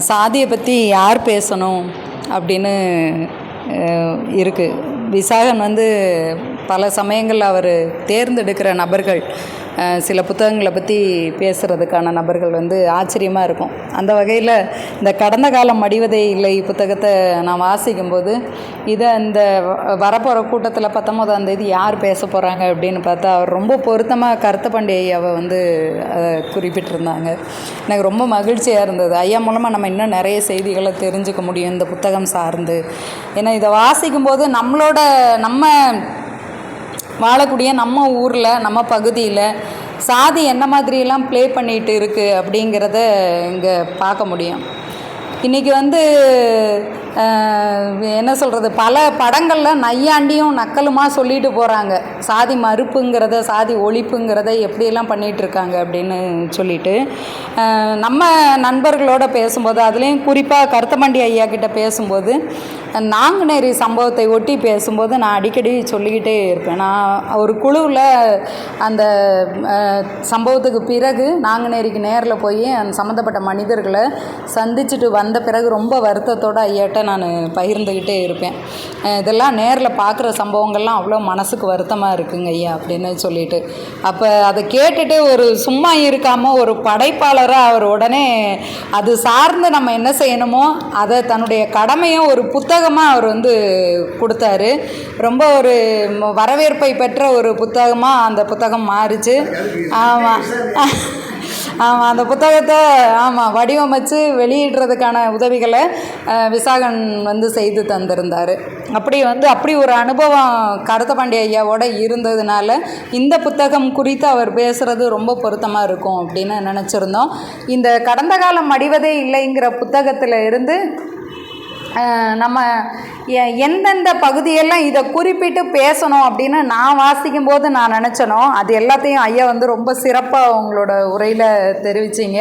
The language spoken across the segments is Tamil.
சாதியை பற்றி யார் பேசணும் அப்படின்னு இருக்குது விசாகன் வந்து பல சமயங்களில் அவர் தேர்ந்தெடுக்கிற நபர்கள் சில புத்தகங்களை பற்றி பேசுகிறதுக்கான நபர்கள் வந்து ஆச்சரியமாக இருக்கும். அந்த வகையில் இந்த கடந்த காலம் மடிவதே இல்லை புத்தகத்தை நான் வாசிக்கும்போது இதை இந்த வரப்போகிற கூட்டத்தில் பத்தொம்போதாம் தேதி யார் பேச போகிறாங்க அப்படின்னு பார்த்தா அவர் ரொம்ப பொருத்தமாக கருத்த ஐயாவை வந்து குறிப்பிட்டிருந்தாங்க. எனக்கு ரொம்ப மகிழ்ச்சியாக இருந்தது. ஐயா மூலமாக நம்ம இன்னும் நிறைய செய்திகளை தெரிஞ்சுக்க முடியும் இந்த புத்தகம் சார்ந்து. ஏன்னா இதை வாசிக்கும்போது நம்மளோட நம்ம வாழக்கூடிய நம்ம ஊரில் நம்ம பகுதியில் சாதி என்ன மாதிரியெல்லாம் ப்ளே பண்ணிகிட்டு இருக்குது அப்படிங்கிறத இங்கே பார்க்க முடியும். இன்றைக்கி வந்து என்ன சொல்கிறது பல படங்களில் நையாண்டியும் நக்கலுமாக சொல்லிட்டு போகிறாங்க சாதி மறுப்புங்கிறத சாதி ஒழிப்புங்கிறத எப்படியெல்லாம் பண்ணிகிட்டு இருக்காங்க அப்படின்னு சொல்லிட்டு. நம்ம நண்பர்களோட பேசும்போது அதுலேயும் குறிப்பாக கருத்தமண்டி ஐயா கிட்ட பேசும்போது நாங்குநேரி சம்பவத்தை ஒட்டி பேசும்போது நான் அடிக்கடி சொல்லிக்கிட்டே இருப்பேன். நான் ஒரு குழுவில் அந்த சம்பவத்துக்கு பிறகு நாங்குநேரிக்கு நேரில் போய் அந்த சம்மந்தப்பட்ட மனிதர்களை சந்திச்சுட்டு வந்த பிறகு ரொம்ப வருத்தத்தோடு ஐயாட்ட நான் பகிர்ந்துக்கிட்டே இருப்பேன். இதெல்லாம் நேரில் பார்க்குற சம்பவங்கள்லாம் அவ்வளோ மனசுக்கு வருத்தமாக இருக்குங்க ஐயா அப்படின்னு சொல்லிட்டு. அப்போ அதை கேட்டுட்டு ஒரு சும்மா இருக்காமல் ஒரு படைப்பாளராக அவர் உடனே அது சார்ந்து நம்ம என்ன செய்யணுமோ அதை தன்னுடைய கடமையும் ஒரு புத்தகமாக அவர் வந்து கொடுத்தாரு. ரொம்ப ஒரு வரவேற்பை பெற்ற ஒரு புத்தகமாக அந்த புத்தகம் மாறுச்சு. ஆமாம் ஆமாம் அந்த புத்தகத்தை ஆமாம் வடிவமைச்சு வெளியிடுறதுக்கான உதவிகளை விசாகன் வந்து செய்து தந்திருந்தார். அப்படி வந்து அப்படி ஒரு அனுபவம் கருத்தபாண்டி ஐயாவோட இருந்ததுனால இந்த புத்தகம் குறித்து அவர் பேசுகிறது ரொம்ப பொருத்தமாக இருக்கும் அப்படின்னு நினச்சிருந்தோம். இந்த கடந்த காலம் அடிவதே இல்லைங்கிற புத்தகத்தில் இருந்து நம்ம எ- எந்தெந்த பகுதியெல்லாம் இதை குறிப்பிட்டு பேசணும் அப்படின்னு நான் வாசிக்கும் போது நான் நினச்சனோ அது எல்லாத்தையும் ஐயா வந்து ரொம்ப சிறப்பாக உங்களோட உரையில் தெரிவிச்சிங்க.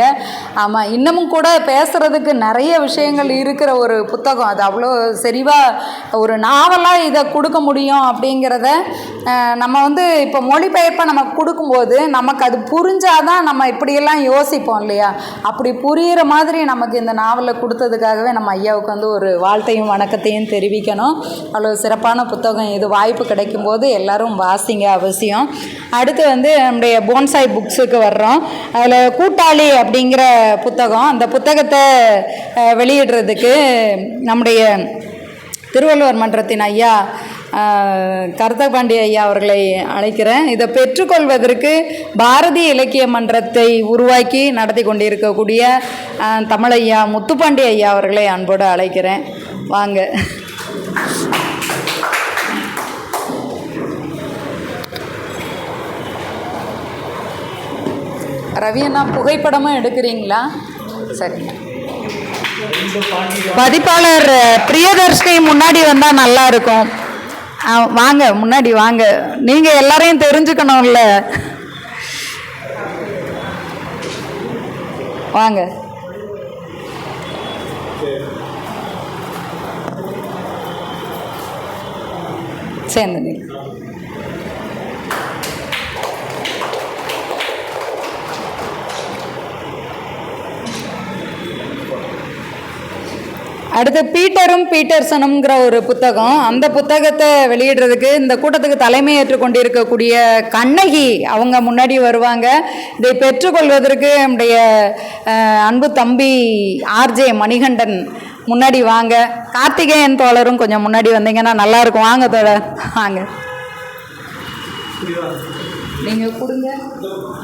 ஆமாம் இன்னமும் கூட பேசுகிறதுக்கு நிறைய விஷயங்கள் இருக்கிற ஒரு புத்தகம். அது அவ்வளோ செறிவாக ஒரு நாவலாக இதை கொடுக்க முடியும் அப்படிங்கிறத நம்ம வந்து இப்போ மொழிபெயர்ப்பை நம்ம கொடுக்கும்போது நமக்கு அது புரிஞ்சாதான் நம்ம இப்படியெல்லாம் யோசிப்போம் இல்லையா? அப்படி புரிகிற மாதிரி நமக்கு இந்த நாவலை கொடுத்ததுக்காகவே நம்ம ஐயாவுக்கு வந்து ஒரு வாழ்த்தையும் வணக்கத்தையும் தெரிவிக்கணும். அவ்வளோ சிறப்பான புத்தகம் இது. வாய்ப்பு கிடைக்கும் போது எல்லாரும் வாசிங்க அவசியம். அடுத்து வந்து நம்முடைய போன்சாய் புக்ஸுக்கு வர்றோம். அதில் கூட்டாளி அப்படிங்கிற புத்தகம். அந்த புத்தகத்தை வெளியிடுறதுக்கு நம்முடைய திருவள்ளுவர் மன்றத்தின் ஐயா கருத்தபாண்டி ஐயா அவர்களை அழைக்கிறேன். இதை பெற்றுக்கொள்வதற்கு பாரதி இலக்கிய மன்றத்தை உருவாக்கி நடத்தி கொண்டிருக்கக்கூடிய தமிழையா முத்துப்பாண்டி ஐயா அவர்களை அன்போடு அழைக்கிறேன். வாங்க. ரவி அண்ணா புகைப்படமும் எடுக்கிறீங்களா? சரிங்க பதிப்பாளர் பிரியதர்ஷினி முன்னாடி வந்தால் நல்லா இருக்கும். வாங்க முன்னாடி வாங்க. நீங்கள் எல்லாரையும் தெரிஞ்சுக்கணும்ல. வாங்க. சேர்ந்து நீங்கள் அடுத்து பீட்டரும் பீட்டர்சனுங்கிற ஒரு புத்தகம். அந்த புத்தகத்தை வெளியிடுறதுக்கு இந்த கூட்டத்துக்கு தலைமை ஏற்றுக்கொண்டிருக்கக்கூடிய கண்ணகி அவங்க முன்னாடி வருவாங்க. இதை பெற்றுக்கொள்வதற்கு நம்முடைய அன்பு தம்பி ஆர்ஜே மணிகண்டன் முன்னாடி வாங்க. கார்த்திகேயன் தோழரும் கொஞ்சம் முன்னாடி வந்தீங்கன்னா நல்லா இருக்கும் வாங்க தோழர். வாங்க. நீங்கள் கொடுங்க.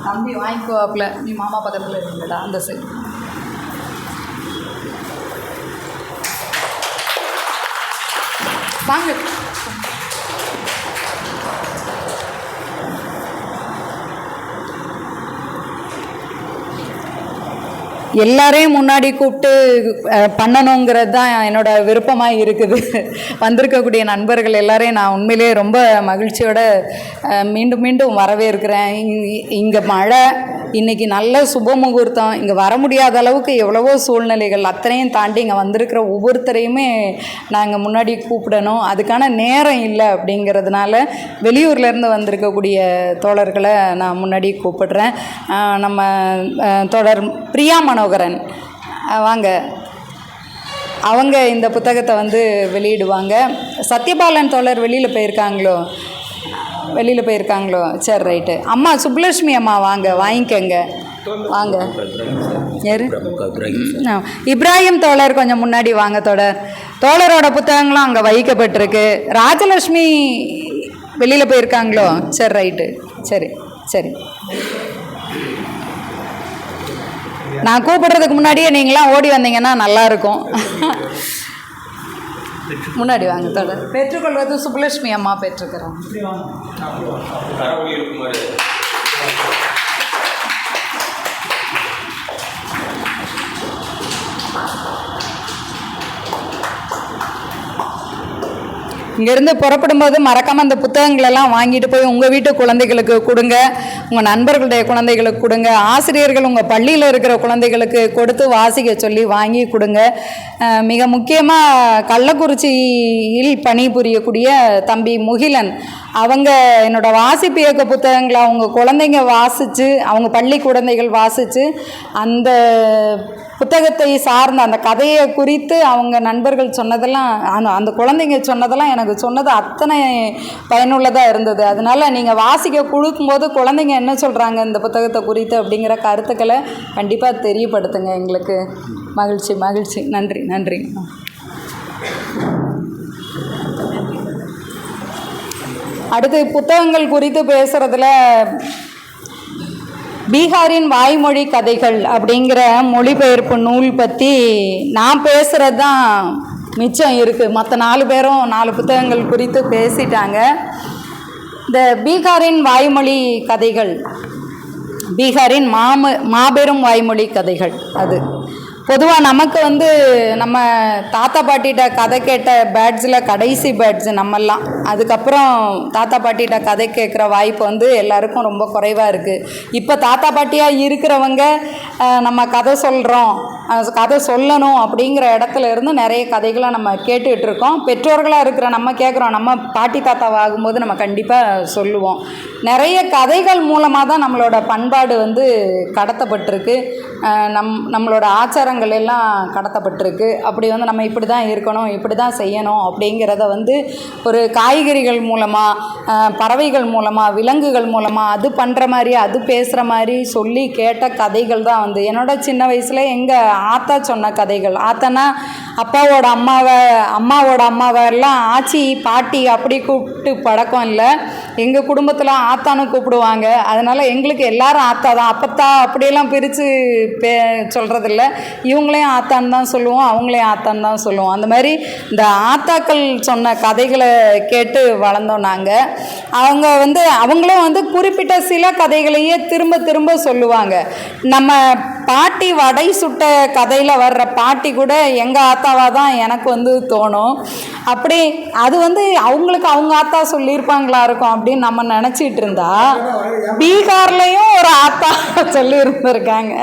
தம்பி வாங்கிக்குவாப்புல நீ மாமா பக்கத்தில் இருந்தடா அந்த சைடு வாங்க. எல்லாரையும் முன்னாடி கூப்பிட்டு பண்ணணுங்கிறது தான் என்னோட விருப்பமாக இருக்குது. வந்திருக்கக்கூடிய நண்பர்கள் எல்லாரையும் நான் உண்மையிலேயே ரொம்ப மகிழ்ச்சியோட மீண்டும் மீண்டும் வரவேற்கிறேன். இங்கே மழை இன்னைக்கு நல்ல சுப முகூர்த்தம். இங்கே வர முடியாத அளவுக்கு எவ்வளவோ சூழ்நிலைகள் அத்தனையும் தாண்டி இங்கே வந்திருக்கிற ஒவ்வொருத்தரையுமே நாங்கள் முன்னாடி கூப்பிடணும். அதுக்கான நேரம் இல்லை அப்படிங்கிறதுனால வெளியூர்லேருந்து வந்திருக்கக்கூடிய தோழர்களை நான் முன்னாடி கூப்பிடுறேன். நம்ம தொடர் தோழர் பிரியா மனோகரன். வாங்க. அவங்க இந்த புத்தகத்தை வந்து வெளியிடுவாங்க. சத்யபாலன் தோழர் வெளியில் போயிருக்காங்களோ? வெளியில் போயிருக்காங்களோ? சரி ரைட்டு அம்மா சுப்புலட்சுமி அம்மா வாங்க வாங்கிக்கங்க. வாங்க. யாரு? ஆ, இப்ராஹிம் தோழர் கொஞ்சம் முன்னாடி வாங்க தோழர். தோழரோட புத்தகங்களும் அங்கே வைக்கப்பட்டிருக்கு. ராஜலட்சுமி வெளியில் போயிருக்காங்களோ? சரி ரைட்டு சரி சரி. நான் கூப்பிடுறதுக்கு முன்னாடியே நீங்களாம் ஓடி வந்தீங்கன்னா நல்லாயிருக்கும் முன்னாடி வாங்க தொடர் பெற்றுக்கொள்வது சுப்புலட்சுமி அம்மா பெற்றுக்கிறோம் இங்கேருந்து புறப்படும்போது மறக்காமல் அந்த புத்தகங்களெல்லாம் வாங்கிட்டு போய் உங்கள் வீட்டு குழந்தைகளுக்கு கொடுங்க. உங்கள் நண்பர்களுடைய குழந்தைகளுக்கு கொடுங்க. ஆசிரியர்கள் உங்கள் பள்ளியில் இருக்கிற குழந்தைகளுக்கு கொடுத்து வாசிக்க சொல்லி வாங்கி கொடுங்க. மிக முக்கியமாக கள்ளக்குறிச்சியில் பணிபுரியக்கூடிய தம்பி முகிலன் அவங்க என்னோட வாசிப்பு இயக்க புத்தகங்களை அவங்க குழந்தைங்க வாசித்து அவங்க பள்ளி குழந்தைகள் வாசித்து அந்த புத்தகத்தை சார்ந்த அந்த கதையை குறித்து அவங்க நண்பர்கள் சொன்னதெல்லாம் அந்த அந்த குழந்தைங்க சொன்னதெல்லாம் எனக்கு சொன்னது அத்தனை பயனுள்ளதாக இருந்தது. அதனால் நீங்கள் வாசிக்க கொடுக்கும்போது குழந்தைங்க என்ன சொல்கிறாங்க இந்த புத்தகத்தை குறித்து அப்படிங்கிற கருத்துக்களை கண்டிப்பாக தெரியப்படுத்துங்க எங்களுக்கு. மகிழ்ச்சி மகிழ்ச்சி. நன்றி நன்றி. அடுத்து புத்தகங்கள் குறித்து பேசுகிறதுல பீகாரின் வாய்மொழி கதைகள் அப்படிங்கிற மொழிபெயர்ப்பு நூல் பற்றி நான் பேசுகிறது தான் மிச்சம் இருக்குது மற்ற நாலு பேரும் நாலு புத்தகங்கள் குறித்து பேசிட்டாங்க. இந்த பீகாரின் வாய்மொழி கதைகள் பீகாரின் மாம மாபெரும் வாய்மொழி கதைகள் அது. பொதுவாக நமக்கு வந்து நம்ம தாத்தா பாட்டிகிட்ட கதை கேட்ட பேட்ஸில் கடைசி பேட்ஸ் நம்மெல்லாம். அதுக்கப்புறம் தாத்தா பாட்டிகிட்ட கதை கேட்குற வாய்ப்பு வந்து எல்லாருக்கும் ரொம்ப குறைவாக இருக்குது இப்போ தாத்தா பாட்டியாக இருக்கிறவங்க நம்ம கதை சொல்கிறோம் கதை சொல்லணும் அப்படிங்கிற இடத்துல இருந்து நிறைய கதைகளை நம்ம கேட்டுக்கிட்டு இருக்கோம். பெற்றோர்களாக இருக்கிற நம்ம கேட்குறோம் நம்ம பாட்டி தாத்தாவாகும்போது நம்ம கண்டிப்பாக சொல்லுவோம். நிறைய கதைகள் மூலமாக தான் நம்மளோட பண்பாடு வந்து கடத்தப்பட்டிருக்கு. நம் நம்மளோட ஆச்சாரங்கள் எல்லாம் கடத்தப்பட்டிருக்கு. அப்படி வந்து நம்ம இப்படி தான் இருக்கணும் இப்படி தான் செய்யணும் அப்படிங்கிறத வந்து ஒரு காய்கறிகள் மூலமாக பறவைகள் மூலமாக விலங்குகள் மூலமாக அது பண்ணுற மாதிரி அது பேசுகிற மாதிரி சொல்லி கேட்ட கதைகள் தான் வந்து. என்னோட சின்ன வயசில் எங்கள் ஆத்தா சொன்ன கதைகள். ஆத்தானா அப்பாவோட அம்மாவை அம்மாவோட அம்மாவை எல்லாம் ஆச்சி பாட்டி அப்படி கூப்பிட்டு பழக்கம் இல்லை. எங்கள் குடும்பத்தில் ஆத்தான்னு கூப்பிடுவாங்க. அதனால் எங்களுக்கு எல்லாரும் ஆத்தா தான் அப்பத்தா அப்படியெல்லாம் பிரித்து பே சொல்கிறதில்ல இவங்களையும் ஆத்தான்னு தான் சொல்லுவோம் அவங்களையும் ஆத்தான்னு தான் சொல்லுவோம். அந்த மாதிரி இந்த ஆத்தாக்கள் சொன்ன கதைகளை கேட்டு வளர்ந்தோம் நாங்கள் அவங்க வந்து அவங்களும் வந்து குறிப்பிட்ட சில கதைகளையே திரும்ப திரும்ப சொல்லுவாங்க. நம்ம பாட்டி வடை சுட்ட கதையில் வர்ற பாட்டி கூட எங்கள் ஆத்தாவாக தான் எனக்கு வந்து தோணும். அப்படி அது வந்து அவங்களுக்கு அவங்க ஆத்தா சொல்லியிருப்பாங்களா இருக்கும். அப்படின்னு நம்ம நினச்சிட்டு இருந்தா பீகார்லேயும் ஒரு ஆத்தா சொல்லி இருந்திருக்காங்க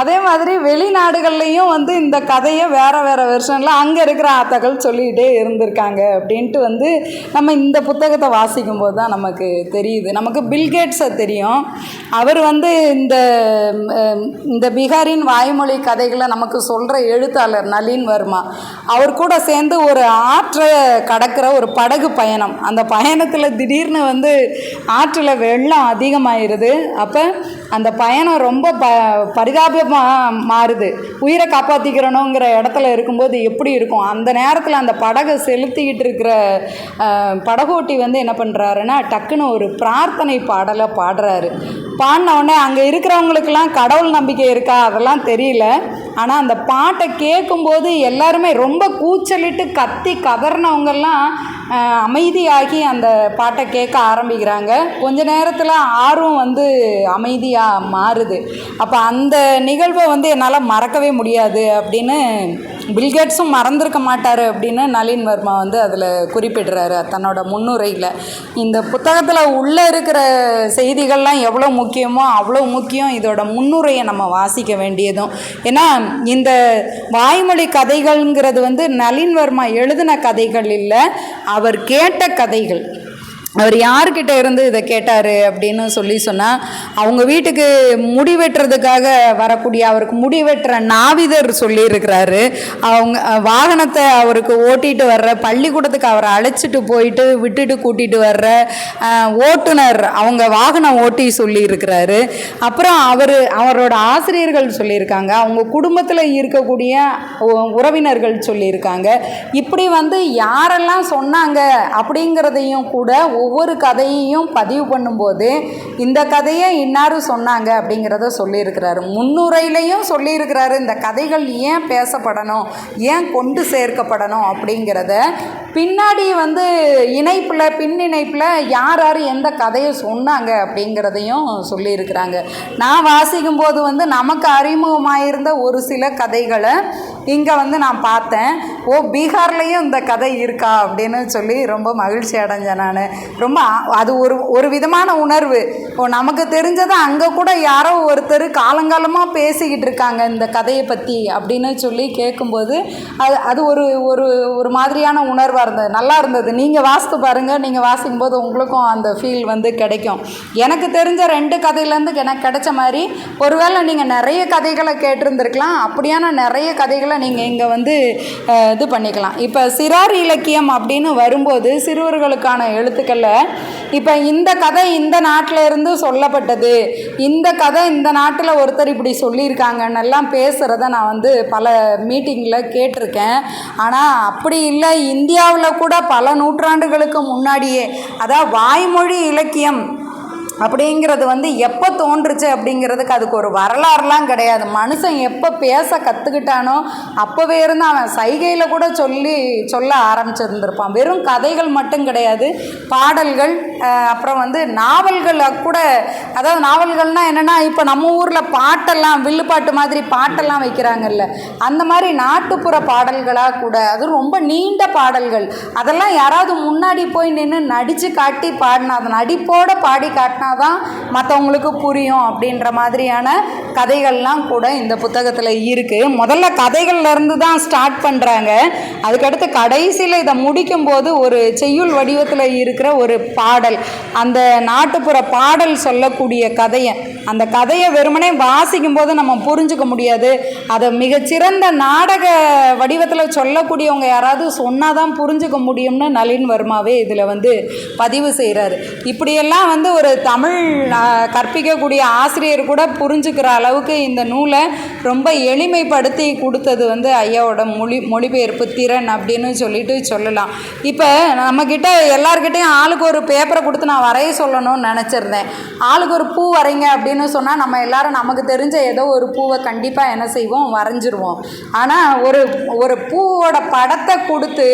அதே மாதிரி வெளிநாடுகள்லேயும் வந்து இந்த கதையை வேறு வேறு வெர்ஷனில் அங்கே இருக்கிற ஆத்தாக்கள் சொல்லிக்கிட்டே இருந்திருக்காங்க அப்படின்ட்டு வந்து நம்ம இந்த புத்தகத்தை வாசிக்கும் போது தான் நமக்கு தெரியுது. நமக்கு பில்கேட்ஸை தெரியும். அவர் வந்து இந்த இந்த பீகாரின் வாய்மொழி கதைகளை நமக்கு சொல்கிற எழுத்தாளர் நளின் வர்மா. அவர் கூட சேர்ந்து ஒரு ஆற்றை கடக்கிற ஒரு படகு பயணம். அந்த பயணத்தில் திடீர்னு வந்து ஆற்றில் வெள்ளம் அதிகமாகிடுது அப்போ அந்த பயணம் ரொம்ப ப பரிதாபமாக மாறுது. உயிரை காப்பாற்றிக்கிறணுங்கிற இடத்துல இருக்கும்போது எப்படி இருக்கும்? அந்த நேரத்தில் அந்த படகை செலுத்திக்கிட்டு இருக்கிற படகோட்டி வந்து என்ன பண்ணுறாருன்னா டக்குன்னு ஒரு பிரார்த்தனை பாடலை பாடுறாரு. பாடின உடனே அங்கே இருக்கிறவங்களுக்கெல்லாம் கடவுள் நம்பிக்கை இருக்கா? அதெல்லாம் தெரியல. ஆனால் அந்த பாட்டை கேட்கும்போது எல்லாருமே ரொம்ப கூச்சலிட்டு கத்தி கதறினவங்கெல்லாம் அமைதியாகி அந்த பாட்டை கேட்க ஆரம்பிக்கிறாங்க. கொஞ்ச நேரத்தில் ஆர்வம் வந்து அமைதியாக மாறுது. அப்போ அந்த நிகழ்வை வந்து என்னால் மறக்கவே முடியாது அப்படின்னு பில்கேட்ஸும் மறந்துருக்க மாட்டார் அப்படின்னு நளின் வர்மா வந்து அதில் குறிப்பிடுறாரு தன்னோட முன்னுரையில். இந்த புத்தகத்தில் உள்ளே இருக்கிற செய்திகள்லாம் எவ்வளோ முக்கியமோ அவ்வளோ முக்கியம். இதோட முன்னுரையை நம்ம வாசிக்க வேண்டியதும். ஏன்னா இந்த வாய்மொழி கதைகள்ங்கிறது வந்து நளின் வர்மா எழுதின கதைகள் இல்லை அவர் கேட்ட கதைகள். அவர் யார்கிட்ட இருந்து இதை கேட்டார் அப்படின்னு சொல்லி சொன்னால் அவங்க வீட்டுக்கு முடி வெட்டுறதுக்காக வரக்கூடிய அவருக்கு முடி வெட்டுற நாவிதர் சொல்லியிருக்கிறாரு. அவங்க வாகனத்தை அவருக்கு ஓட்டிட்டு வர்ற பள்ளிக்கூடத்துக்கு அவரை அழைச்சிட்டு போயிட்டு விட்டுட்டு கூட்டிட்டு வர்ற ஓட்டுநர் அவங்க வாகனம் ஓட்டி சொல்லியிருக்கிறாரு. அப்புறம் அவர் அவரோட ஆசிரியர்கள் சொல்லியிருக்காங்க. அவங்க குடும்பத்தில் இருக்கக்கூடிய உ- உறவினர்கள் சொல்லியிருக்காங்க. இப்படி வந்து யாரெல்லாம் சொன்னாங்க அப்படிங்கிறதையும் கூட ஒவ்வொரு கதையையும் பதிவு பண்ணும்போது இந்த கதையை இன்னாரும் சொன்னாங்க அப்படிங்கிறத சொல்லியிருக்கிறாரு. முன்னுரையிலையும் சொல்லியிருக்கிறாரு இந்த கதைகள் ஏன் பேசப்படணும் ஏன் கொண்டு சேர்க்கப்படணும் அப்படிங்கிறத. பின்னாடி வந்து இணைப்பில் பின் இணைப்பில் யார் யார் எந்த கதையை சொன்னாங்க அப்படிங்கிறதையும் சொல்லியிருக்கிறாங்க. நான் வாசிக்கும் போது வந்து நமக்கு அறிமுகமாயிருந்த ஒரு சில கதைகளை இங்கே வந்து நான் பார்த்தேன். ஓ பீகார்லேயும் இந்த கதை இருக்கா அப்படின்னு சொல்லி ரொம்ப மகிழ்ச்சி அடைஞ்சேன் நான். ரொம்ப அது ஒரு ஒரு விதமான உணர்வு. ஓ நமக்கு தெரிஞ்சதை அங்கே கூட யாரோ ஒருத்தர் காலங்காலமாக பேசிக்கிட்டு இருக்காங்க இந்த கதையை பற்றி அப்படின்னு சொல்லி கேட்கும்போது அது அது ஒரு ஒரு ஒரு மாதிரியான உணர்வாக இருந்தது. நல்லா இருந்தது. நீங்கள் வாசித்து பாருங்கள் நீங்கள் வாசிக்கும் போது உங்களுக்கும் அந்த ஃபீல் வந்து கிடைக்கும். எனக்கு தெரிஞ்ச ரெண்டு கதையிலேருந்து எனக்கு கிடைச்ச மாதிரி ஒருவேளை நீங்கள் நிறைய கதைகளை கேட்டிருந்துருக்கலாம். அப்படியான நிறைய கதைகளை நீங்கள் இங்கே வந்து இது பண்ணிக்கலாம். இப்போ சிறார் இலக்கியம் அப்படின்னு வரும்போது சிறுவர்களுக்கான எழுத்துக்கள் சொல்லல. இப்போ இந்த கதை இந்த நாட்டில் இருந்து சொல்லப்பட்டது. இந்த கதை இந்த நாட்டில் ஒருத்தர் இப்படி சொல்லியிருக்காங்கன்னு எல்லாம் பேசுகிறத நான் வந்து பல மீட்டிங்கில் கேட்டிருக்கேன். ஆனால் அப்படி இல்லை. இந்தியாவில் கூட பல நூற்றாண்டுகளுக்கு முன்னாடியே. அதான் வாய்மொழி இலக்கியம். அப்படிங்கிறது வந்து எப்போ தோன்றுச்சு அப்படிங்கிறதுக்கு அதுக்கு ஒரு வரலாறுலாம் கிடையாது. மனுஷன் எப்போ பேச கற்றுக்கிட்டானோ அப்போவே இருந்து அவன் சைகையில் கூட சொல்லி சொல்ல ஆரம்பிச்சிருந்திருப்பான். வெறும் கதைகள் மட்டும் கிடையாது. பாடல்கள் அப்புறம் வந்து நாவல்கள் கூட அதாவது நாவல்கள்னால் என்னென்னா இப்போ நம்ம ஊரில் பாட்டெல்லாம் வில்லுப்பாட்டு மாதிரி பாட்டெல்லாம் வைக்கிறாங்கல்ல. அந்த மாதிரி நாட்டுப்புற பாடல்களாக கூட அது ரொம்ப நீண்ட பாடல்கள். அதெல்லாம் யாராவது முன்னாடி போய் நின்று நடித்து காட்டி பாடினா அதை நடிப்போடு பாடி காட்டினா தான் மற்றவங்களுக்கு புரியும் அப்படின்ற மாதிரியான கதைகள்லாம் கூட இந்த புத்தகத்தில் இருக்குது முதல்ல கதைகள்ல இருந்து தான் ஸ்டார்ட் பண்ணுறாங்க அதுக்கடுத்து கடைசியில் இதை முடிக்கும்போது ஒரு செய்யுள் வடிவத்தில் இருக்கிற ஒரு பாடல் அந்த நாட்டுப்புற பாடல் சொல்லக்கூடிய கதையை அந்த கதையை வெறுமனே வாசிக்கும் போது நம்ம புரிஞ்சுக்க முடியாது. அதை மிகச்சிறந்த நாடக வடிவத்தில் சொல்லக்கூடியவங்க யாராவது சொன்னால் தான் புரிஞ்சுக்க முடியும்னு நளின் வர்மாவே இதில் வந்து பதிவு செய்கிறாரு இப்படியெல்லாம் வந்து ஒரு தமிழ் தமிழ் கற்பிக்கக்கூடிய ஆசிரியர் கூட புரிஞ்சுக்கிற அளவுக்கு இந்த நூலை ரொம்ப எளிமைப்படுத்தி கொடுத்தது வந்து ஐயாவோட மொழி மொழிபெயர்ப்பு திறன் அப்படின்னு சொல்லிட்டு சொல்லலாம். இப்போ நம்மக்கிட்ட எல்லார்கிட்டையும் ஆளுக்கு ஒரு பேப்பரை கொடுத்து நான் வரைய சொல்லணும்னு நினச்சிருந்தேன். ஆளுக்கு ஒரு பூ வரைங்க அப்படின்னு சொன்னால் நம்ம எல்லாரும் நமக்கு தெரிஞ்ச ஏதோ ஒரு பூவை கண்டிப்பாக என்ன செய்வோம்? வரைஞ்சிருவோம். ஆனால் ஒரு ஒரு பூவோட படத்தை கொடுத்து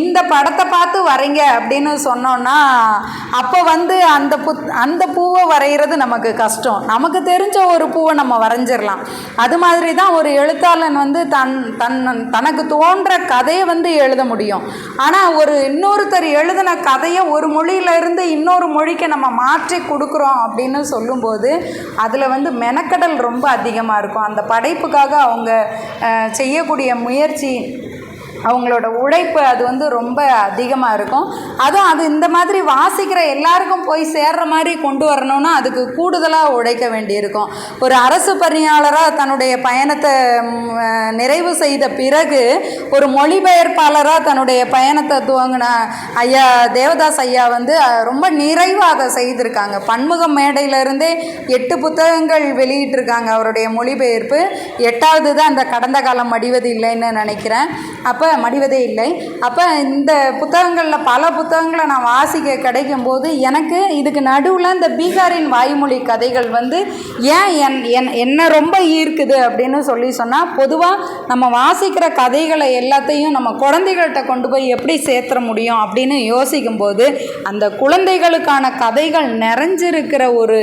இந்த படத்தை பார்த்து வரைங்க அப்படின்னு சொன்னோன்னா அப்போ வந்து அந்த புத் அந்த அந்த பூவை வரைகிறது நமக்கு கஷ்டம். நமக்கு தெரிஞ்ச ஒரு பூவை நம்ம வரைஞ்சிடலாம் அது மாதிரி தான் ஒரு எழுத்தாளன் வந்து தன் தன் தனக்கு தோன்ற கதையை வந்து எழுத முடியும். ஆனால் ஒரு இன்னொருத்தர் எழுதின கதையை ஒரு மொழியிலிருந்து இன்னொரு மொழிக்கு நம்ம மாற்றி கொடுக்குறோம் அப்படின்னு சொல்லும்போது அதில் வந்து மெனக்கடல் ரொம்ப அதிகமாக இருக்கும். அந்த படைப்புக்காக அவங்க செய்யக்கூடிய முயற்சி அவங்களோட உழைப்பு அது வந்து ரொம்ப அதிகமாக இருக்கும். அதுவும் அது இந்த மாதிரி வாசிக்கிற எல்லாருக்கும் போய் சேர்ற மாதிரி கொண்டு வரணும்னா அதுக்கு கூடுதலாக உழைக்க வேண்டியிருக்கும். ஒரு அரசு பணியாளராக தன்னுடைய பயணத்தை நிறைவு செய்த பிறகு ஒரு மொழிபெயர்ப்பாளராக தன்னுடைய பயணத்தை துவங்கின ஐயா தேவதாஸ் ஐயா வந்து ரொம்ப நிறைவாக அதை செய்திருக்காங்க. பன்முகம் மேடையிலிருந்தே எட்டு புத்தகங்கள் வெளியிட்டிருக்காங்க அவருடைய மொழிபெயர்ப்பு. எட்டாவது தான் அந்த கடந்த காலம் மடிவது இல்லைன்னு நினைக்கிறேன். அப்போ மடிவதே இல்லை. அப்போ இந்த புத்தகங்களில் பல புத்தகங்களை நான் வாசிக்க கிடைக்கும் போது எனக்கு இதுக்கு நடுவில் இந்த பீகாரின் வாய்மொழி கதைகள் வந்து ஏன் என் என் என்ன ரொம்ப ஈர்க்குது அப்படின்னு சொல்லி சொன்னால் பொதுவாக நம்ம வாசிக்கிற கதைகளை எல்லாத்தையும் நம்ம குழந்தைகள்கிட்ட கொண்டு போய் எப்படி சேர்த்துற முடியும் அப்படின்னு யோசிக்கும்போது அந்த குழந்தைகளுக்கான கதைகள் நிறைஞ்சிருக்கிற ஒரு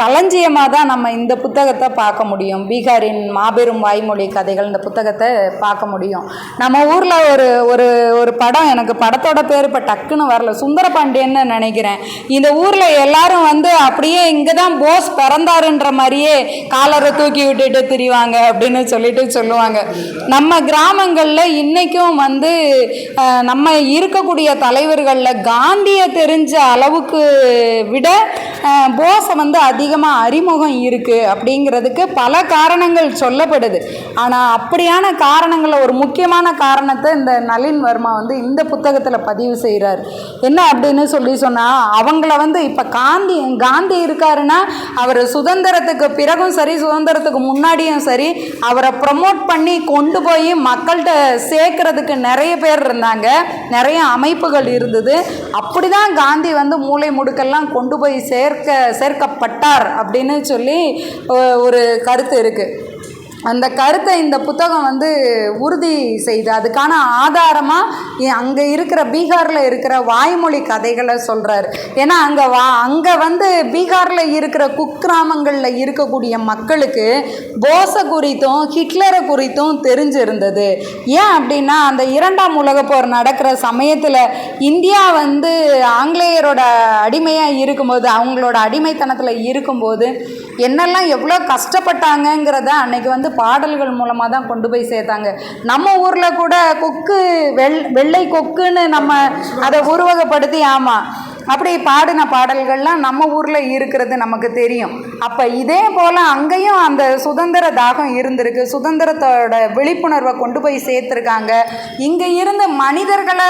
களஞ்சியமாக தான் நம்ம இந்த புத்தகத்தை பார்க்க முடியும். பீகாரின் மாபெரும் வாய்மொழி கதைகள் இந்த புத்தகத்தை பார்க்க முடியும். நம்ம நம்ம ஊரில் ஒரு ஒரு ஒரு படம் எனக்கு படத்தோட பேர் இப்போ டக்குன்னு வரல. சுந்தரபாண்டியன்னு நினைக்கிறேன். இந்த ஊரில் எல்லாரும் வந்து அப்படியே இங்கே தான் போஸ் பிறந்தாருன்ற மாதிரியே காலரை தூக்கி விட்டுட்டு திரிவாங்க அப்படின்னு சொல்லிட்டு சொல்லுவாங்க. நம்ம கிராமங்களில் இன்றைக்கும் வந்து நம்ம இருக்கக்கூடிய தலைவர்களில் காந்தியை தெரிஞ்ச அளவுக்கு விட போஸை வந்து அதிகமாக அறிமுகம் இருக்குது அப்படிங்கிறதுக்கு பல காரணங்கள் சொல்லப்படுது. ஆனால் அப்படியான காரணங்களில் ஒரு முக்கியமான காரணத்தை இந்த நளின் வர்மா வந்து இந்த புத்தகத்தில் பதிவு செய்கிறார் என்ன அப்படின்னு சொல்லி சொன்னால் அவங்கள வந்து இப்போ காந்தி காந்தி இருக்காருன்னா அவர் சுதந்திரத்துக்கு பிறகும் சரி சுதந்திரத்துக்கு முன்னாடியும் சரி அவரை ப்ரமோட் பண்ணி கொண்டு போய் மக்கள்கிட்ட சேர்க்கறதுக்கு நிறைய பேர் இருந்தாங்க. நிறைய அமைப்புகள் இருந்தது. அப்படி தான் காந்தி வந்து மூளை முடுக்கெல்லாம் கொண்டு போய் சேர் சேர்க்க சேர்க்கப்பட்டார் அப்படின்னு சொல்லி ஒரு கருத்து இருக்குது அந்த கருத்தை இந்த புத்தகம் வந்து உறுதி செய்து அதுக்கான ஆதாரமாக அங்கே இருக்கிற பீகாரில் இருக்கிற வாய்மொழி கதைகளை சொல்கிறாரு ஏன்னா அங்கே வா அங்கே வந்து பீகாரில் இருக்கிற குக்கிராமங்களில் இருக்கக்கூடிய மக்களுக்கு போஸை குறித்தும் ஹிட்லரை குறித்தும் தெரிஞ்சிருந்தது. ஏன் அப்படின்னா அந்த இரண்டாம் உலகப் போர் நடக்கிற சமயத்தில் இந்தியா வந்து ஆங்கிலேயரோட அடிமையாக இருக்கும்போது அவங்களோட அடிமைத்தனத்தில் இருக்கும்போது என்னெல்லாம் எவ்வளோ கஷ்டப்பட்டாங்கங்கிறத அன்னைக்கு வந்து பாடல்கள் மூலமாக தான் கொண்டு போய் சேர்த்தாங்க. நம்ம ஊரில் கூட கொக்கு வெள் வெள்ளை கொக்குன்னு நம்ம அதை உருவகப்படுத்தி ஆமாம் அப்படி பாடின பாடல்கள்லாம் நம்ம ஊரில் இருக்கிறது நமக்கு தெரியும். அப்போ இதே போல் அங்கேயும் அந்த சுதந்திர தாகம் இருந்திருக்கு. சுதந்திரத்தோட விழிப்புணர்வை கொண்டு போய் சேர்த்துருக்காங்க. இங்கே இருந்து மனிதர்களை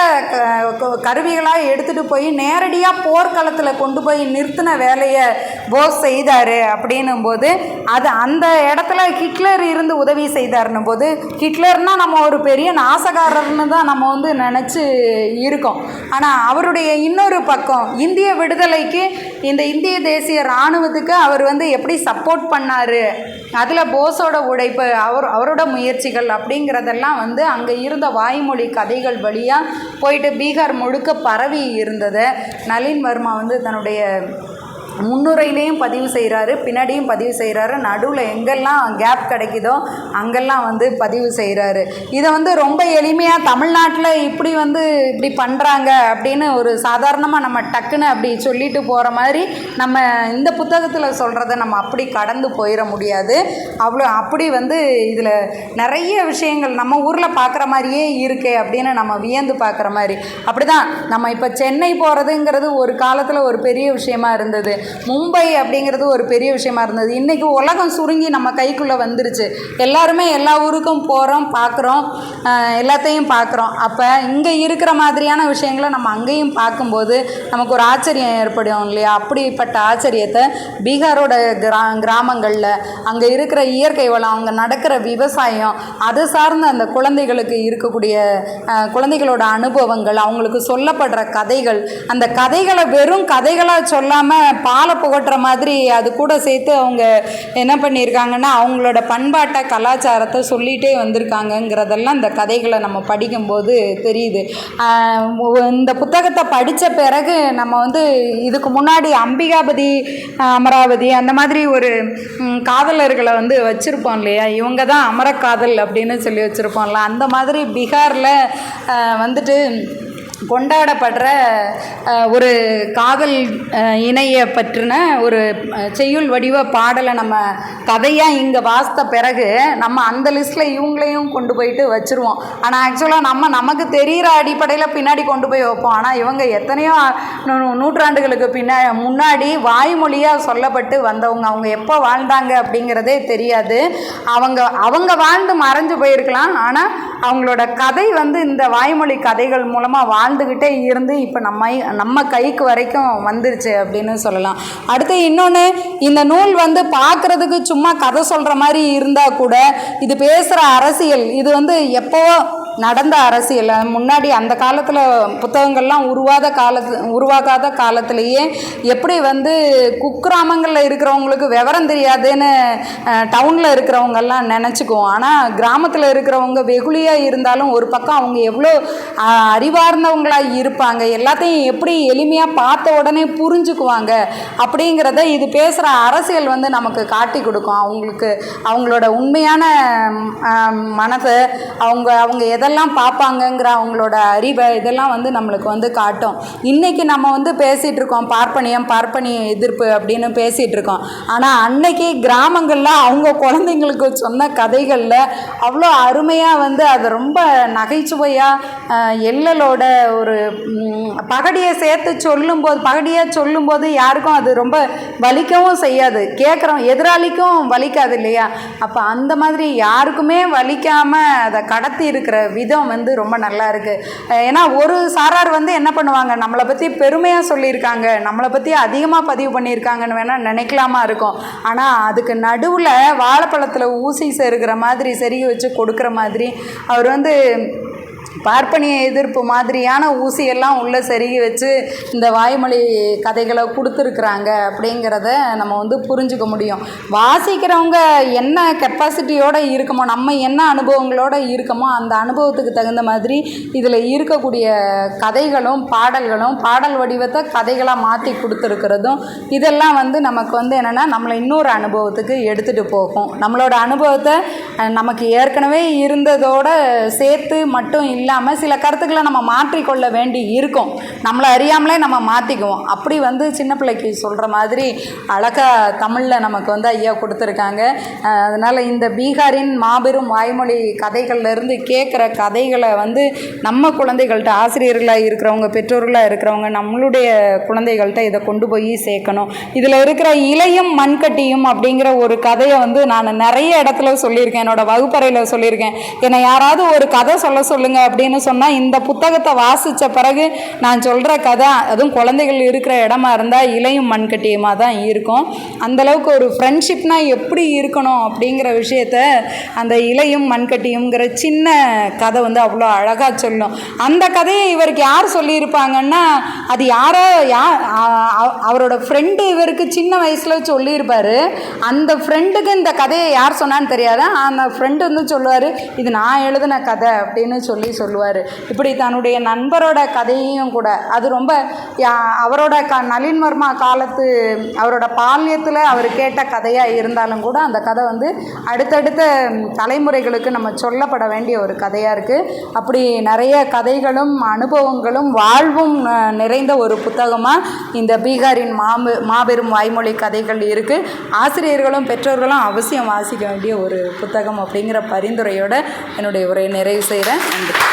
கருவிகளாக எடுத்துகிட்டு போய் நேரடியாக போர்க்களத்தில் கொண்டு போய் நிறுத்தின வேலையை போஸ் செய்தார் அப்படின்னும் போது அது அந்த இடத்துல ஹிட்லர் இருந்து உதவி செய்தாருன்னும் போது ஹிட்லர்னால் நம்ம ஒரு பெரிய நாசகாரர்னு தான் நம்ம வந்து நினச்சி இருக்கோம். ஆனால் அவருடைய இன்னொரு பக்கம் இந்திய விடுதலைக்கு இந்த இந்திய தேசிய இராணுவத்துக்கு அவர் வந்து எப்படி சப்போர்ட் பண்ணார்? அதில் போஸோட உழைப்பு அவர் அவரோட முயற்சிகள் அப்படிங்கிறதெல்லாம் வந்து அங்கே இருந்த வாய்மொழி கதைகள் வழியாக போயிட்டு பீகார் முழுக்க பரவி இருந்ததை. நளின் வர்மா வந்து தன்னுடைய முன்னுரையிலையும் பதிவு செய்கிறாரு பின்னாடியும் பதிவு செய்கிறாரு நடுவில் எங்கெல்லாம் கேப் கிடைக்குதோ அங்கெல்லாம் வந்து பதிவு செய்கிறாரு இதை வந்து ரொம்ப எளிமையாக தமிழ்நாட்டில் இப்படி வந்து இப்படி பண்ணுறாங்க அப்படின்னு ஒரு சாதாரணமாக நம்ம டக்குன்னு அப்படி சொல்லிட்டு போகிற மாதிரி நம்ம இந்த புத்தகத்தில் சொல்கிறத நம்ம அப்படி கடந்து போயிட முடியாது. அவ்வளோ அப்படி வந்து இதில் நிறைய விஷயங்கள் நம்ம ஊரில் பார்க்குற மாதிரியே இருக்கே அப்படின்னு நம்ம வியந்து பார்க்குற மாதிரி. அப்படி தான் நம்ம இப்போ சென்னை போகிறதுங்கிறது ஒரு காலத்தில் ஒரு பெரிய விஷயமா இருந்தது. மும்பை அப்படிங்கிறது ஒரு பெரிய விஷயமா இருந்தது. இன்றைக்கி உலகம் சுருங்கி நம்ம கைக்குள்ளே வந்துருச்சு. எல்லாருமே எல்லா ஊருக்கும் போகிறோம் பார்க்குறோம் எல்லாத்தையும் பார்க்குறோம் அப்போ இங்கே இருக்கிற மாதிரியான விஷயங்களை நம்ம அங்கேயும் பார்க்கும்போது நமக்கு ஒரு ஆச்சரியம் ஏற்படும் இல்லையா? அப்படிப்பட்ட ஆச்சரியத்தை பீகாரோட கிரா கிராமங்களில் அங்கே இருக்கிற இயற்கை வளம் அங்கே நடக்கிற விவசாயம் அது சார்ந்த அந்த குழந்தைகளுக்கு இருக்கக்கூடிய குழந்தைகளோட அனுபவங்கள் அவங்களுக்கு சொல்லப்படுற கதைகள் அந்த கதைகளை வெறும் கதைகளாக சொல்லாமல் பா பாலை புகட்டுற மாதிரி அது கூட சேர்த்து அவங்க என்ன பண்ணியிருக்காங்கன்னா அவங்களோட பண்பாட்டை கலாச்சாரத்தை சொல்லிகிட்டே வந்திருக்காங்கங்கிறதெல்லாம் இந்த கதைகளை நம்ம படிக்கும்போது தெரியுது. இந்த புத்தகத்தை படித்த பிறகு நம்ம வந்து இதுக்கு முன்னாடி அம்பிகாபதி அமராவதி அந்த மாதிரி ஒரு காதலர்களை வந்து வச்சுருப்போம் இல்லையா? இவங்க தான் அமரக்காதல் அப்படின்னு சொல்லி வச்சுருப்போம்ல. அந்த மாதிரி பீகாரில் வந்துட்டு கொண்டாடப்படுற ஒரு காதல் இணைய பற்றின ஒரு செய்யுள் வடிவ பாடலை நம்ம கதையாக இங்கே வாசித்த பிறகு நம்ம அந்த லிஸ்ட்டில் இவங்களையும் கொண்டு போயிட்டு வச்சுருவோம். ஆனால் ஆக்சுவலாக நம்ம நமக்கு தெரிகிற அடிப்படையில் பின்னாடி கொண்டு போய் வைப்போம். ஆனால் இவங்க எத்தனையோ நூற்றாண்டுகளுக்கு பின்னா முன்னாடி வாய்மொழியாக சொல்லப்பட்டு வந்தவங்க. அவங்க எப்போ வாழ்ந்தாங்க அப்படிங்கிறதே தெரியாது. அவங்க அவங்க வாழ்ந்து மறைஞ்சு போயிருக்கலாம். ஆனால் அவங்களோட கதை வந்து இந்த வாய்மொழி கதைகள் மூலமாக வாழ்ந்துக்கிட்டே இருந்து இப்போ நம்ம நம்ம கைக்கு வரைக்கும் வந்துருச்சு அப்படின்னு சொல்லலாம். அடுத்து இன்னொன்று இந்த நூல் வந்து பார்க்குறதுக்கு சும்மா கதை சொல்கிற மாதிரி இருந்தால் கூட இது பேசுகிற அரசியல் இது வந்து எப்போ நடந்த அரசியல். முன்னாடி அந்த காலத்தில் புத்தகங்கள்லாம் உருவாத காலத்து உருவாகாத காலத்திலேயே எப்படி வந்து குக்கிராமங்களில் இருக்கிறவங்களுக்கு விவரம் தெரியாதுன்னு டவுனில் இருக்கிறவங்கெல்லாம் நினச்சிக்குவோம். ஆனால் கிராமத்தில் இருக்கிறவங்க வெகுளியாக இருந்தாலும் ஒரு பக்கம் அவங்க எவ்வளோ அறிவார்ந்தவங்களாக இருப்பாங்க. எல்லாத்தையும் எப்படி எளிமையாக பார்த்த உடனே புரிஞ்சுக்குவாங்க அப்படிங்கிறத இது பேசுகிற அரசியல் வந்து நமக்கு காட்டி கொடுக்கும். அவங்களுக்கு அவங்களோட உண்மையான மனதை அவங்க அவங்க எதை எதெல்லாம் பார்ப்பாங்கங்கிற அவங்களோட அறிவை இதெல்லாம் வந்து நம்மளுக்கு வந்து காட்டும். இன்றைக்கி நம்ம வந்து பேசிகிட்டு இருக்கோம் பார்ப்பனியம் பார்ப்பனிய எதிர்ப்பு அப்படின்னு பேசிகிட்டு இருக்கோம். ஆனால் அன்னைக்கு கிராமங்களில் அவங்க குழந்தைங்களுக்கு சொன்ன கதைகளில் அவ்வளோ அருமையாக வந்து அதை ரொம்ப நகைச்சுவையாக எல்லலோட ஒரு பகடியை சேர்த்து சொல்லும்போது பகடியாக சொல்லும்போது யாருக்கும் அது ரொம்ப வலிக்கவும் செய்யாது. கேட்குறோம் எதிராளிக்கும் வலிக்காது இல்லையா? அப்போ அந்த மாதிரி யாருக்குமே வலிக்காமல் அதை கடத்தி இருக்கிற விதம் வந்து ரொம்ப நல்லா இருக்குது ஏன்னா ஒரு சாரார் வந்து என்ன பண்ணுவாங்க? நம்மளை பற்றி பெருமையாக சொல்லியிருக்காங்க. நம்மளை பற்றி அதிகமாக பதிவு பண்ணியிருக்காங்கன்னு வேணால் நினைக்கலாமா இருக்கும். ஆனால் அதுக்கு நடுவில் வாழைப்பழத்தில் ஊசி செருக்கிற மாதிரி செருகி வச்சு கொடுக்குற மாதிரி அவர் வந்து பார்ப்பனிய எதிர்ப்பு மாதிரியான ஊசியெல்லாம் உள்ளே செருகி வச்சு இந்த வாய்மொழி கதைகளை கொடுத்துருக்குறாங்க அப்படிங்கிறத நம்ம வந்து புரிஞ்சுக்க முடியும். வாசிக்கிறவங்க என்ன கெப்பாசிட்டியோடு இருக்கமோ நம்ம என்ன அனுபவங்களோடு இருக்கமோ அந்த அனுபவத்துக்கு தகுந்த மாதிரி இதில் இருக்கக்கூடிய கதைகளும் பாடல்களும் பாடல் வடிவத்தை கதைகளாக மாற்றி கொடுத்துருக்கிறதும் இதெல்லாம் வந்து நமக்கு வந்து என்னென்னா நம்மளை இன்னொரு அனுபவத்துக்கு எடுத்துகிட்டு போகும். நம்மளோட அனுபவத்தை நமக்கு ஏற்கனவே இருந்ததோட சேர்த்து மட்டும் இல்லை இல்லாமல் சில கருத்துக்களை நம்ம மாற்றிக்கொள்ள வேண்டி இருக்கும். நம்மளை அறியாமலே நம்ம மாற்றிக்குவோம் அப்படி வந்து சின்ன பிள்ளைக்கு சொல்கிற மாதிரி அழகாக தமிழில் நமக்கு வந்து ஐயா கொடுத்துருக்காங்க. அதனால் இந்த பீகாரின் மாபெரும் வாய்மொழி கதைகள்லேருந்து கேட்குற கதைகளை வந்து நம்ம குழந்தைகள்கிட்ட ஆசிரியர்களாக இருக்கிறவங்க பெற்றோர்களாக இருக்கிறவங்க நம்மளுடைய குழந்தைகள்கிட்ட இதை கொண்டு போய் சேர்க்கணும். இதில் இருக்கிற இலையும் மண்கட்டியும் அப்படிங்கிற ஒரு கதையை வந்து நான் நிறைய இடத்துல சொல்லியிருக்கேன். என்னோடய வகுப்பறையில் சொல்லியிருக்கேன். என்னை யாராவது ஒரு கதை சொல்ல சொல்லுங்கள் அப்படின்னு சொன்னால் இந்த புத்தகத்தை வாசித்த பிறகு நான் சொல்கிற கதை அதுவும் குழந்தைகள் இருக்கிற இடமா இருந்தால் இலையும் மண்கட்டியுமாக தான் இருக்கும். அந்தளவுக்கு ஒரு ஃப்ரெண்ட்ஷிப்னா எப்படி இருக்கணும் அப்படிங்கிற விஷயத்த அந்த இலையும் மண்கட்டியுங்கிற சின்ன கதை வந்து அவ்வளோ அழகாக சொல்லும். அந்த கதையை இவருக்கு யார் சொல்லியிருப்பாங்கன்னா அது யாரோ யா அவரோட ஃப்ரெண்டு இவருக்கு சின்ன வயசில் சொல்லியிருப்பார். அந்த ஃப்ரெண்டுக்கு இந்த கதையை யார் சொன்னான்னு தெரியாது? அந்த ஃப்ரெண்டு வந்து சொல்லுவார் இது நான் எழுதின கதை அப்படின்னு சொல்லி சொல்லுவார். இப்படி தன்னுடைய நண்பரோட கதையும் கூட அது ரொம்ப யா- அவரோட க நளின்வர்மா காலத்து அவரோட பால்யத்தில் அவர் கேட்ட கதையாக இருந்தாலும் கூட அந்த கதை வந்து அடுத்தடுத்த தலைமுறைகளுக்கு நம்ம சொல்லப்பட வேண்டிய ஒரு கதையாக இருக்குது அப்படி நிறைய கதைகளும் அனுபவங்களும் வாழ்வும் நிறைந்த ஒரு புத்தகமாக இந்த பீகாரின் மாபெ மாபெரும் வாய்மொழி கதைகள் இருக்குது ஆசிரியர்களும் பெற்றோர்களும் அவசியம் வாசிக்க வேண்டிய ஒரு புத்தகம் அப்படிங்கிற பரிந்துரையோடு என்னுடைய உரையை நிறைவு செய்கிறேன் நன்றி.